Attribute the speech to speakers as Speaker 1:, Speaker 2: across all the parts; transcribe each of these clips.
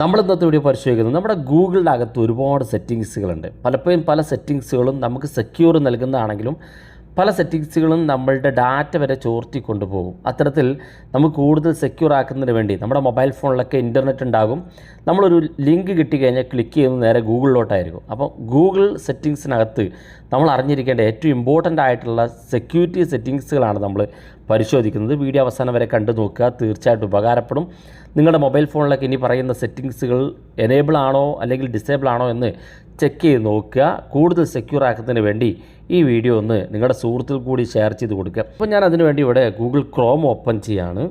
Speaker 1: നമ്മൾ ഇന്നത്തെ വീഡിയോ പരിശോധിക്കുന്നത് നമ്മുടെ ഗൂഗിളിന്റെ അകത്ത് ഒരുപാട് സെറ്റിങ്സുകളുണ്ട് പലപ്പോഴും പല സെറ്റിങ്സുകളും നമുക്ക് സെക്യൂർ നൽകുന്നതാണെങ്കിലും പല സെറ്റിങ്സുകളും നമ്മളുടെ ഡാറ്റ വരെ ചോർത്തി കൊണ്ടുപോകും. അത്തരത്തിൽ നമുക്ക് കൂടുതൽ സെക്യൂർ ആക്കുന്നതിന് വേണ്ടി നമ്മുടെ മൊബൈൽ ഫോണിലൊക്കെ ഇന്റർനെറ്റ് ഉണ്ടാകും. നമ്മളൊരു ലിങ്ക് കിട്ടിക്കഴിഞ്ഞാൽ ക്ലിക്ക് ചെയ്യുന്നത് നേരെ ഗൂഗിളിലോട്ടായിരിക്കും. അപ്പോൾ ഗൂഗിൾ സെറ്റിങ്സിനകത്ത് നമ്മൾ അറിഞ്ഞിരിക്കേണ്ട ഏറ്റവും ഇമ്പോർട്ടന്റ് ആയിട്ടുള്ള സെക്യൂരിറ്റി സെറ്റിങ്സുകളാണ് നമ്മൾ പരിശോധിക്കുന്നത്. വീഡിയോ അവസാനം വരെ കണ്ടു നോക്കുക. തീർച്ചയായിട്ടും ഉപകാരപ്പെടും. നിങ്ങളുടെ മൊബൈൽ ഫോണിലൊക്കെ ഇനി പറയുന്ന സെറ്റിങ്സുകൾ എനേബിൾ ആണോ അല്ലെങ്കിൽ ഡിസേബിൾ ആണോ എന്ന് ചെക്ക് ചെയ്ത് നോക്കുക. കൂടുതൽ സെക്യൂർ ആക്കുന്നതിന് വേണ്ടി ഈ വീഡിയോ ഒന്ന് നിങ്ങളുടെ സുഹൃത്തിൽ കൂടി ഷെയർ ചെയ്ത് കൊടുക്കുക. അപ്പോൾ ഞാൻ അതിനുവേണ്ടി ഇവിടെ ഗൂഗിൾ ക്രോം ഓപ്പൺ ചെയ്യാണ്.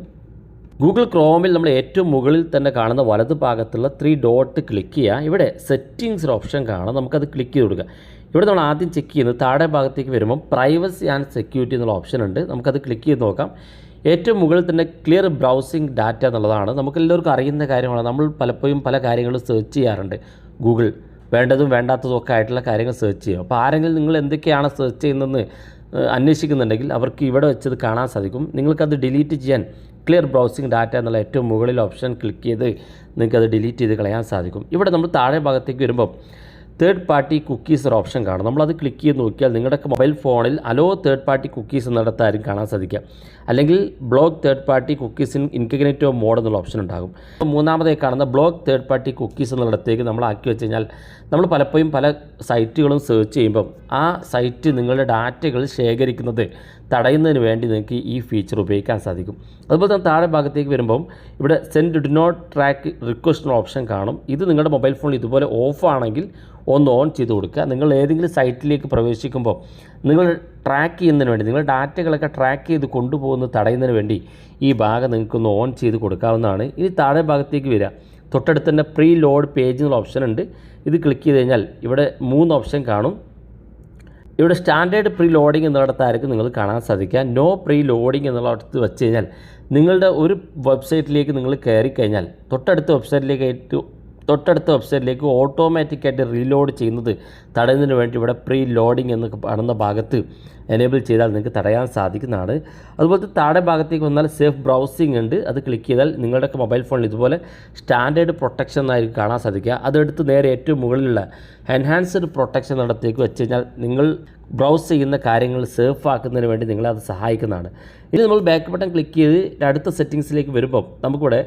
Speaker 1: ഗൂഗിൾ ക്രോമിൽ നമ്മൾ ഏറ്റവും മുകളിൽ തന്നെ കാണുന്ന വലത് ഭാഗത്തുള്ള ത്രീ ഡോട്ട് ക്ലിക്ക് ചെയ്യുക ഇവിടെ സെറ്റിങ്സ് ഒരു ഓപ്ഷൻ കാണാം. നമുക്കത് ക്ലിക്ക് ചെയ്ത് കൊടുക്കുക ഇവിടെ നമ്മൾ ആദ്യം ചെക്ക് ചെയ്യുന്നത് താഴെ ഭാഗത്തേക്ക് വരുമ്പോൾ പ്രൈവസി ആൻഡ് സെക്യൂരിറ്റി എന്നുള്ള ഓപ്ഷൻ ഉണ്ട്. നമുക്കത് ക്ലിക്ക് ചെയ്ത് നോക്കാം. ഏറ്റവും മുകളിൽ തന്നെ ക്ലിയർ ബ്രൗസിംഗ് ഡാറ്റ എന്നുള്ളതാണ്. നമുക്ക് എല്ലാവർക്കും അറിയുന്ന കാര്യമാണ് നമ്മൾ പലപ്പോഴും പല കാര്യങ്ങളും സെർച്ച് ചെയ്യാറുണ്ട് ഗൂഗിൾ വേണ്ടതും വേണ്ടാത്തതും ഒക്കെ ആയിട്ടുള്ള കാര്യങ്ങൾ സെർച്ച് ചെയ്യും. അപ്പോൾ ആരെങ്കിലും നിങ്ങൾ എന്തൊക്കെയാണ് സെർച്ച് ചെയ്യുന്നതെന്ന് അന്വേഷിക്കുന്നുണ്ടെങ്കിൽ അവർക്ക് ഇവിടെ വെച്ചത് കാണാൻ സാധിക്കും. നിങ്ങൾക്കത് ഡിലീറ്റ് ചെയ്യാൻ ക്ലിയർ ബ്രൗസിംഗ് ഡാറ്റ എന്നുള്ള ഏറ്റവും മുകളിൽ ഓപ്ഷൻ ക്ലിക്ക് ചെയ്ത് നിങ്ങൾക്കത് ഡിലീറ്റ് ചെയ്ത് കളയാൻ സാധിക്കും. ഇവിടെ നമ്മൾ താഴെ ഭാഗത്തേക്ക് വരുമ്പോൾ തേർഡ് പാർട്ടി കുക്കീസ് ഒരു ഓപ്ഷൻ കാണും. നമ്മളത് ക്ലിക്ക് ചെയ്ത് നോക്കിയാൽ നിങ്ങളുടെ മൊബൈൽ ഫോണിൽ അലോ തേർഡ് പാർട്ടി കുക്കീസ് എന്നിടത്തായിരിക്കും കാണാൻ സാധിക്കുക. അല്ലെങ്കിൽ block third party cookies in incognito mode എന്നുള്ള ഓപ്ഷൻ ഉണ്ടാകും. മൂന്നാമതായി കാണുന്ന ബ്ലോക്ക് തേർഡ് പാർട്ടി കുക്കീസ് എന്നിടത്തേക്ക് നമ്മൾ ആക്കി വെച്ച് കഴിഞ്ഞാൽ നമ്മൾ പലപ്പോഴും പല സൈറ്റുകളും സെർച്ച് ചെയ്യുമ്പം ആ സൈറ്റ് നിങ്ങളുടെ ഡാറ്റകൾ ശേഖരിക്കുന്നത് തടയുന്നതിന് വേണ്ടി നിങ്ങൾക്ക് ഈ ഫീച്ചർ ഉപയോഗിക്കാൻ സാധിക്കും. അതുപോലെ തന്നെ താഴെ ഭാഗത്തേക്ക് വരുമ്പം ഇവിടെ send do not track request option കാണും. ഇത് നിങ്ങളുടെ മൊബൈൽ ഫോണിൽ ഇതുപോലെ ഓഫ് ആണെങ്കിൽ ഒന്ന് ഓൺ ചെയ്ത് കൊടുക്കുക. നിങ്ങൾ ഏതെങ്കിലും സൈറ്റിലേക്ക് പ്രവേശിക്കുമ്പോൾ നിങ്ങൾ ട്രാക്ക് ചെയ്യുന്നതിന് വേണ്ടി നിങ്ങൾ ഡാറ്റകളൊക്കെ ട്രാക്ക് ചെയ്ത് കൊണ്ടുപോകുന്ന തടയുന്നതിന് വേണ്ടി ഈ ഭാഗം നിങ്ങൾക്കൊന്ന് ഓൺ ചെയ്ത് കൊടുക്കാവുന്നതാണ്. ഇനി താഴെ ഭാഗത്തേക്ക് വരിക. തൊട്ടടുത്ത് തന്നെ പ്രീ ലോഡ് പേജ് എന്നുള്ള ഓപ്ഷൻ ഉണ്ട്. ഇത് ക്ലിക്ക് ചെയ്ത് കഴിഞ്ഞാൽ ഇവിടെ മൂന്ന് ഓപ്ഷൻ കാണും. ഇവിടെ സ്റ്റാൻഡേർഡ് പ്രീ ലോഡിംഗ് എന്നിടത്തായിരിക്കും നിങ്ങൾ കാണാൻ സാധിക്കുക. നോ പ്രീ ലോഡിംഗ് എന്നുള്ളിടത്ത് വെച്ച് കഴിഞ്ഞാൽ നിങ്ങളുടെ ഒരു വെബ്സൈറ്റിലേക്ക് നിങ്ങൾ കയറി കഴിഞ്ഞാൽ തൊട്ടടുത്ത വെബ്സൈറ്റിലേക്ക് തൊട്ടടുത്ത വെബ്സൈറ്റിലേക്ക് ഓട്ടോമാറ്റിക്കായിട്ട് റീലോഡ് ചെയ്യുന്നത് തടയുന്നതിന് വേണ്ടി ഇവിടെ പ്രീ ലോഡിംഗ് എന്ന് കാണുന്ന ഭാഗത്ത് എനേബിൾ ചെയ്താൽ നിങ്ങൾക്ക് തടയാൻ സാധിക്കുന്നതാണ്. അതുപോലെ താഴെ ഭാഗത്തേക്ക് വന്നാൽ സേഫ് ബ്രൗസിംഗ് ഉണ്ട്. അത് ക്ലിക്ക് ചെയ്താൽ നിങ്ങളുടെ മൊബൈൽ ഫോണിൽ ഇതുപോലെ സ്റ്റാൻഡേർഡ് പ്രൊട്ടക്ഷൻ എന്നായിരിക്കും കാണാൻ സാധിക്കുക. അതെടുത്ത് നേരെ ഏറ്റവും മുകളിലുള്ള എൻഹാൻസ്ഡ് പ്രൊട്ടക്ഷൻ നടത്തേക്ക് വെച്ച് കഴിഞ്ഞാൽ നിങ്ങൾ ബ്രൗസ് ചെയ്യുന്ന കാര്യങ്ങൾ സേഫ് ആക്കുന്നതിന് വേണ്ടി നിങ്ങളെ അത് സഹായിക്കുന്നതാണ്. ഇനി നമ്മൾ ബാക്ക് ബട്ടൺ ക്ലിക്ക് ചെയ്ത് അടുത്ത സെറ്റിങ്സിലേക്ക് വരുമ്പം നമുക്കിവിടെ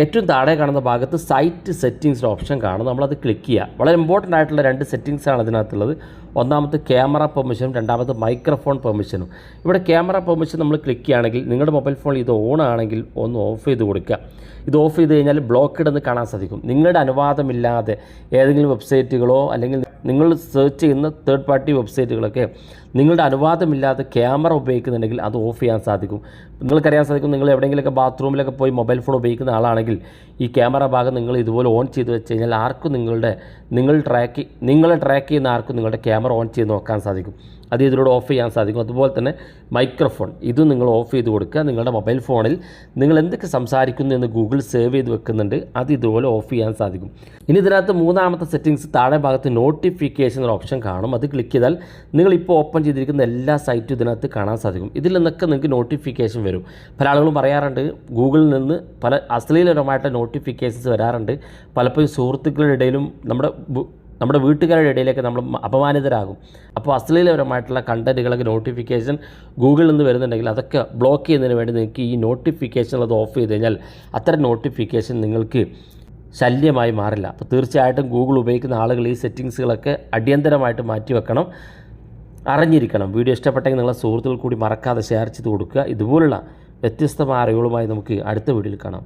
Speaker 1: ഏറ്റവും താഴെ കാണുന്ന ഭാഗത്ത് സൈറ്റ് സെറ്റിങ്സ് ഓപ്ഷൻ കാണും. നമ്മളത് ക്ലിക്ക് ചെയ്യുക വളരെ ഇമ്പോർട്ടന്റ് ആയിട്ടുള്ള രണ്ട് സെറ്റിങ്സാണ് അതിനകത്തുള്ളത്. ഒന്നാമത്തെ ക്യാമറ പെർമിഷനും രണ്ടാമത്തെ മൈക്രോഫോൺ പെർമിഷനും ഇവിടെ ക്യാമറ പെർമിഷൻ നമ്മൾ ക്ലിക്ക് ചെയ്യുകയാണെങ്കിൽ നിങ്ങളുടെ മൊബൈൽ ഫോൺ ഇത് ഓൺ ആണെങ്കിൽ ഒന്ന് ഓഫ് ചെയ്ത് കൊടുക്കുക. ഇത് ഓഫ് ചെയ്ത് കഴിഞ്ഞാൽ ബ്ലോക്ക്ഡ് എന്ന് കാണാൻ സാധിക്കും. നിങ്ങളുടെ അനുവാദമില്ലാതെ ഏതെങ്കിലും വെബ്സൈറ്റുകളോ അല്ലെങ്കിൽ നിങ്ങൾ സെർച്ച് ചെയ്യുന്ന തേർഡ് പാർട്ടി വെബ്സൈറ്റുകളൊക്കെ നിങ്ങളുടെ അനുവാദമില്ലാതെ ക്യാമറ ഉപയോഗിക്കുന്നുണ്ടെങ്കിൽ അത് ഓഫ് ചെയ്യാൻ സാധിക്കും. നിങ്ങൾക്കറിയാൻ സാധിക്കും നിങ്ങൾ എവിടെയെങ്കിലുമൊക്കെ ബാത്റൂമിലൊക്കെ പോയി മൊബൈൽ ഫോൺ ഉപയോഗിക്കുന്ന ആളാണെങ്കിൽ ഈ ക്യാമറ ഭാഗം നിങ്ങൾ ഇതുപോലെ ഓൺ ചെയ്ത് വെച്ച് കഴിഞ്ഞാൽ ആർക്കും നിങ്ങളുടെ നിങ്ങൾ ട്രാക്ക് നിങ്ങളെ ട്രാക്ക് ചെയ്യുന്ന ആർക്കും നിങ്ങളുടെ ക്യാമറ ഓൺ ചെയ്ത് നോക്കാൻ സാധിക്കും. അത് ഇതിലൂടെ ഓഫ് ചെയ്യാൻ സാധിക്കും. അതുപോലെ തന്നെ മൈക്രോഫോൺ ഇതും നിങ്ങൾ ഓഫ് ചെയ്ത് കൊടുക്കുക. നിങ്ങളുടെ മൊബൈൽ ഫോണിൽ നിങ്ങൾ എന്തൊക്കെ സംസാരിക്കുന്നു എന്ന് ഗൂഗിൾ സേവ് ചെയ്ത് വെക്കുന്നുണ്ട് അത് ഇതുപോലെ ഓഫ് ചെയ്യാൻ സാധിക്കും. ഇനി ഇതിനകത്ത് മൂന്നാമത്തെ സെറ്റിങ്സ് താഴെ ഭാഗത്ത് നോട്ടിഫിക്കേഷൻ എന്ന ഓപ്ഷൻ കാണും. അത് ക്ലിക്ക് ചെയ്താൽ നിങ്ങൾ ഇപ്പോൾ ഓപ്പൺ ചെയ്തിരിക്കുന്ന എല്ലാ സൈറ്റും ഇതിനകത്ത് കാണാൻ സാധിക്കും. ഇതിൽ നിന്നൊക്കെ നിങ്ങൾക്ക് നോട്ടിഫിക്കേഷൻ വരും. പല ആളുകളും പറയാറുണ്ട് ഗൂഗിളിൽ നിന്ന് പല അശ്ലീലപരമായിട്ടുള്ള നോട്ടിഫിക്കേഷൻസ് വരാറുണ്ട്. പലപ്പോഴും സുഹൃത്തുക്കളുടെ ഇടയിലും നമ്മുടെ നമ്മുടെ വീട്ടുകാരുടെ ഇടയിലേക്ക് നമ്മൾ അപമാനിതരാകും. അപ്പോൾ അശ്ലീലപരമായിട്ടുള്ള കണ്ടന്റുകളൊക്കെ നോട്ടിഫിക്കേഷൻ ഗൂഗിളിൽ നിന്ന് വരുന്നുണ്ടെങ്കിൽ അതൊക്കെ ബ്ലോക്ക് ചെയ്യുന്നതിന് വേണ്ടി നിങ്ങൾക്ക് ഈ നോട്ടിഫിക്കേഷൻ അത് ഓഫ് ചെയ്ത് കഴിഞ്ഞാൽ അത്തരം നോട്ടിഫിക്കേഷൻ നിങ്ങൾക്ക് ശല്യമായി മാറില്ല. അപ്പോൾ തീർച്ചയായിട്ടും ഗൂഗിൾ ഉപയോഗിക്കുന്ന ആളുകൾ ഈ സെറ്റിങ്സുകളൊക്കെ അടിയന്തരമായിട്ട് മാറ്റി വെക്കണം. അറിഞ്ഞിരിക്കണം. വീഡിയോ ഇഷ്ടപ്പെട്ടെങ്കിൽ നിങ്ങളെ സുഹൃത്തുക്കൾ കൂടി മറക്കാതെ ഷെയർ ചെയ്ത് കൊടുക്കുക. ഇതുപോലുള്ള വ്യത്യസ്തമായ അറിവുകളുമായി നമുക്ക് അടുത്ത വീഡിയോയിൽ കാണാം.